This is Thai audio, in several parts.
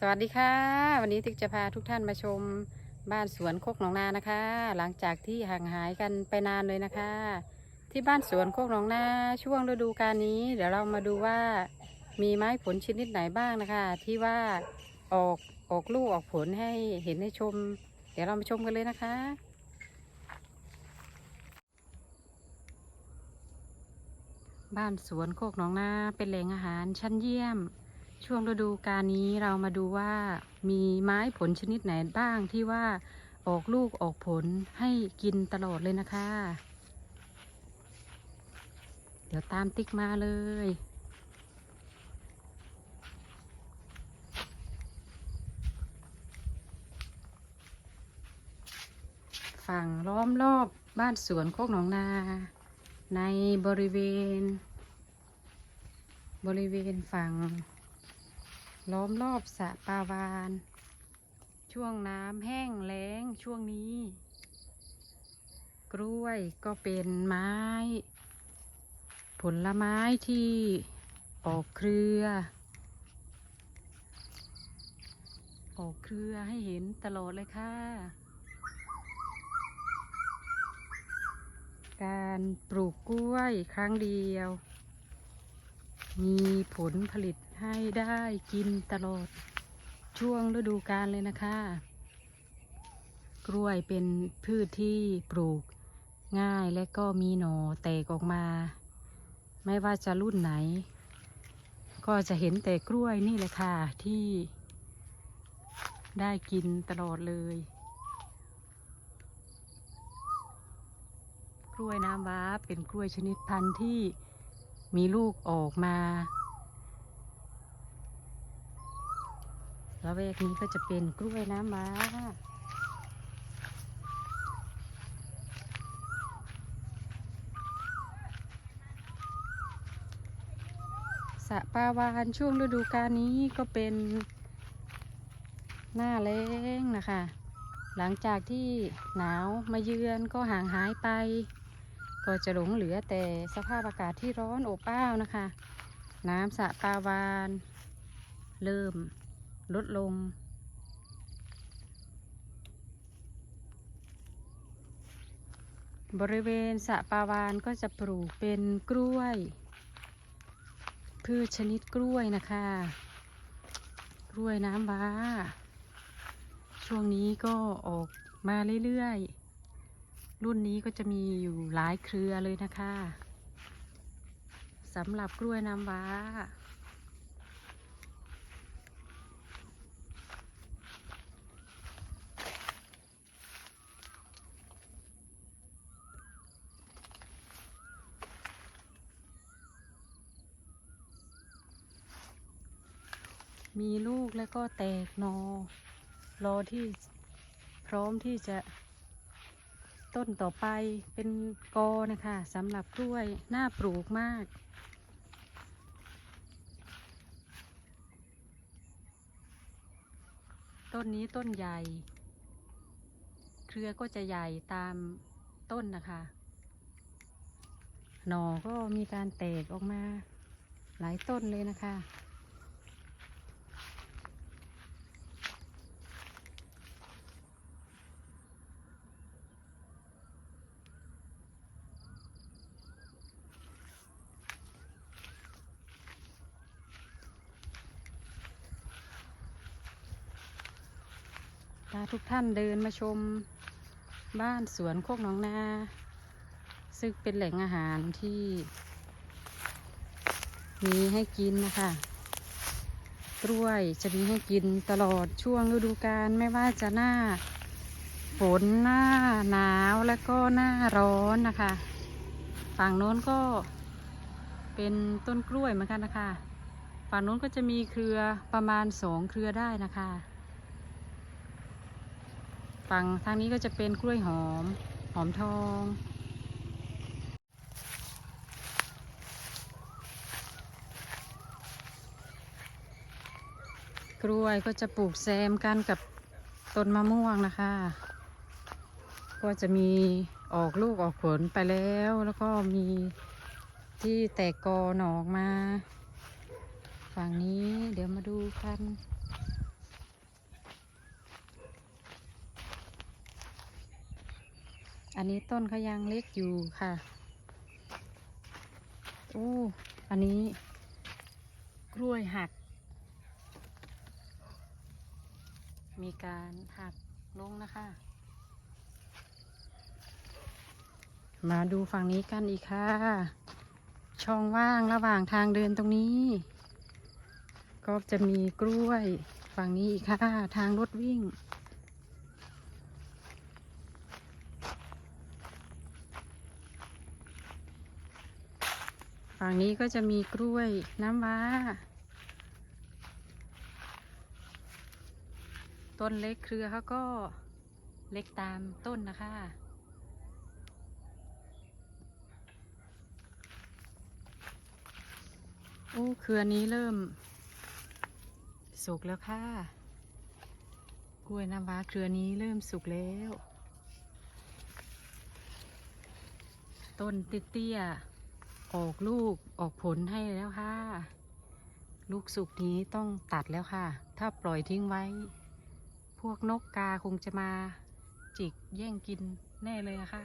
สวัสดีค่ะ วันนี้ติ๊กจะพาทุกท่านมาชมบ้านสวนโคกหนองนานะคะ หลังจากที่ห่างหายกันไปนานเลยนะคะ ที่บ้านสวนโคกหนองนาช่วงฤดูกาลนี้ เดี๋ยวเรามาดูว่ามีไม้ผลชนิดไหนบ้างนะคะ ที่ว่าออกออกลูกออกผลให้เห็นให้ชม เดี๋ยวเรามาชมกันเลยนะคะบ้านสวนโคกหนองนาเป็นแหล่งอาหารชั้นเยี่ยม ช่วงฤดูกาลนี้เรามาดูว่ามีไม้ผลชนิดไหนบ้างที่ว่าออกลูกออกผลให้กินตลอดเลยนะคะ เดี๋ยวตามติ๊กมาเลย ฝั่งล้อมรอบบ้านสวนโคกหนองนา ในบริเวณ บริเวณฝั่ง ล้อมรอบสะปาวาน ช่วงน้ำแห้งแล้งช่วงนี้ กล้วยก็เป็นไม้ ผลไม้ที่ออกเครือ ออกเครือให้เห็นตลอดเลยค่ะ การปลูกกล้วยครั้งเดียว มีผลผลิต ให้ได้กินตลอดช่วงฤดูกาลเลยนะคะ กล้วยเป็นพืชที่ปลูกง่ายและก็มีหน่อแตกออกมา ไม่ว่าจะรุ่นไหน ก็จะเห็นแต่กล้วยนี่แหละค่ะที่ได้กินตลอดเลย กล้วยน้ำว้าเป็นกล้วยชนิดพันธุ์ที่มีลูกออกมา ล้วเวกนี้ก็จะเป็นกล้วยน้ำว้าสะปาวานช่วงฤดูกาลนี้ก็เป็นหน้าแล้งนะคะ หลังจากที่หนาวมาเยือนก็ห่างหายไป ก็จะหลงเหลือแต่สภาพอากาศที่ร้อนอบอ้าวนะคะ น้ำสะปาวาน เริ่ม ลดลง บริเวณสะปาวานก็จะปลูกเป็นกล้วย พืชชนิดกล้วยนะคะ กล้วยน้ำว้า ช่วงนี้ก็ออกมาเรื่อยๆ รุ่นนี้ก็จะมีอยู่หลายเครือเลยนะคะสำหรับกล้วยน้ำว้า มีลูกแล้วก็แตกนอ รอที่พร้อมที่จะต้นต่อไปเป็นกอนะคะสำหรับกล้วยน่าปลูกมาก ต้นนี้ต้นใหญ่ เครือก็จะใหญ่ตามต้นนะคะหน่อก็มีการแตกออกมาหลายต้นเลยนะคะาทุกท่านเดินมาชมบ้านสวนโคกหนองนา ซึ่งเป็นแหล่งอาหารที่ มีให้กินนะคะกล้วยจะมีให้กินตลอดช่วงฤดูกาลไม่ว่าจะหน้า ฝนหน้าหนาวและก็หน้าร้อนนะคะ ฝั่งโน้นก็เป็นต้นกล้วยเหมือนกันนะคะ ฝั่งโน้นก็จะมีเครือประมาณสองเครือได้นะคะ ฝั่งทางนี้ก็จะเป็นกล้วยหอม หอมทอง กล้วยก็จะปลูกแซมกันกับต้นมะม่วงนะคะ ก็จะมีออกลูกออกผลไปแล้ว แล้วก็มีที่แตกกอหนออกมา ฝั่งนี้เดี๋ยวมาดูกัน อันนี้ต้นเขายังเล็กอยู่ค่ะโอ้อันนี้กล้วยหัก มีการหักลงนะคะ มาดูฝั่งนี้กันอีกค่ะ ช่องว่างระหว่างทางเดินตรงนี้ ก็จะมีกล้วยฝั่งนี้อีกค่ะ ทางรถวิ่ง ฝั่งนี้ก็จะมีกล้วยน้ำว้า ต้นเล็กเครือเขาก็เล็กตามต้นนะคะ โอ้เครือนี้เริ่ม สุกแล้วค่ะ กล้วยน้ำว้าเครือนี้เริ่มสุกแล้ว ต้นเตี้ยๆ ออกลูกออกผลให้แล้วค่ะ ลูกสุกนี้ต้องตัดแล้วค่ะ ถ้าปล่อยทิ้งไว้ พวกนกกาคงจะมาจิกแย่งกินแน่เลยค่ะ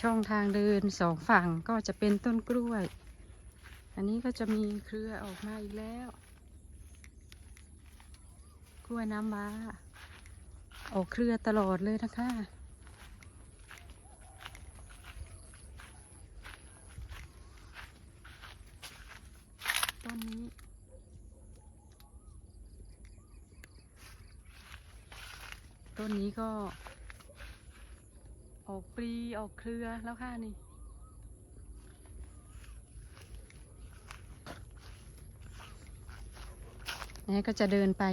ช่องทางเดินสองฝั่งก็จะเป็นต้นกล้วย อันนี้ก็จะมีเครือออกมาอีกแล้ว กล้วยน้ำว้า ออกเครือตลอดเลยนะคะ ต้นนี้ ต้นนี้ก็ ออกปลีออกเครือแล้วค่ะนี่ นี่ก็จะเดินไป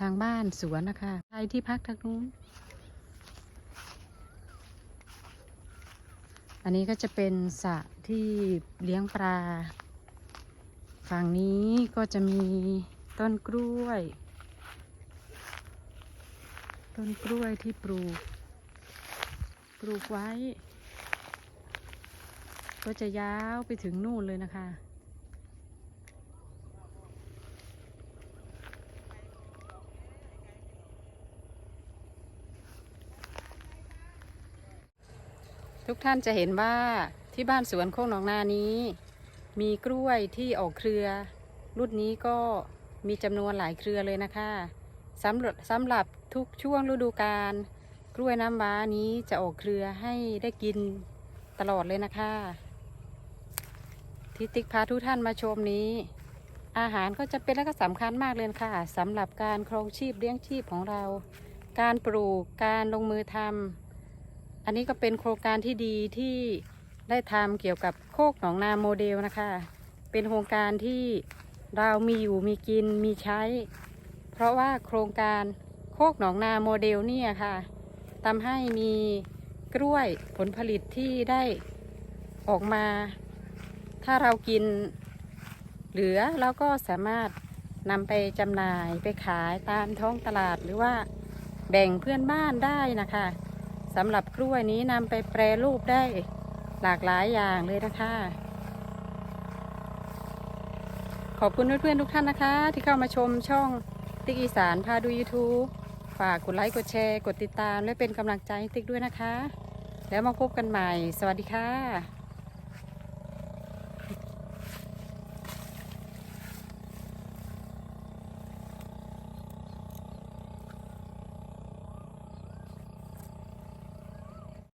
ทางบ้านสวนนะคะ ไปที่พักทางนู้น อันนี้ก็จะเป็นสระที่เลี้ยงปลา ฝั่งนี้ก็จะมีต้นกล้วย ต้นกล้วยที่ปลูก ปลูกไว้ ก็จะยาวไปถึงนู่นเลยนะคะ ทุกท่านจะเห็นว่าที่บ้านสวนโคกหนองนานี้ มีกล้วยที่ออกเครือ รุ่นนี้ก็มีจำนวนหลายเครือเลยนะคะสำหรับสำหรับทุกช่วงฤดูกาลกล้วยน้ำว้านี้จะออกเครือให้ได้กินตลอดเลยนะคะ ที่ติ๊กพาทุกท่านมาชมนี้ อาหารก็จะเป็นและก็สำคัญมากเลยค่ะสำหรับการครองชีพเลี้ยงชีพของเรา การปลูกการลงมือทำ อันนี้ก็เป็นโครงการที่ดีที่ได้ทำเกี่ยวกับโคกหนองนาโมเดลนะคะ เป็นโครงการที่เรามีอยู่มีกินมีใช้ เพราะว่าโครงการโคกหนองนาโมเดลเนี่ยค่ะทำให้มีกล้วยผลผลิตที่ได้ออกมา ถ้าเรากินเหลือเราก็สามารถนำไปจำหน่ายไปขายตามท้องตลาดหรือว่าแบ่งเพื่อนบ้านได้นะคะ สำหรับกล้วยนี้นำไปแปรรูปได้หลากหลายอย่างเลยนะคะ ขอบคุณเพื่อนๆทุกท่านนะคะ ที่เข้ามาชมช่องติ๊กอีสานพาดู YouTube ฝากกดไลค์กดแชร์ กดติดตาม และเป็นกำลังใจให้ติ๊กด้วยนะคะ แล้วมาพบกันใหม่ สวัสดีค่ะ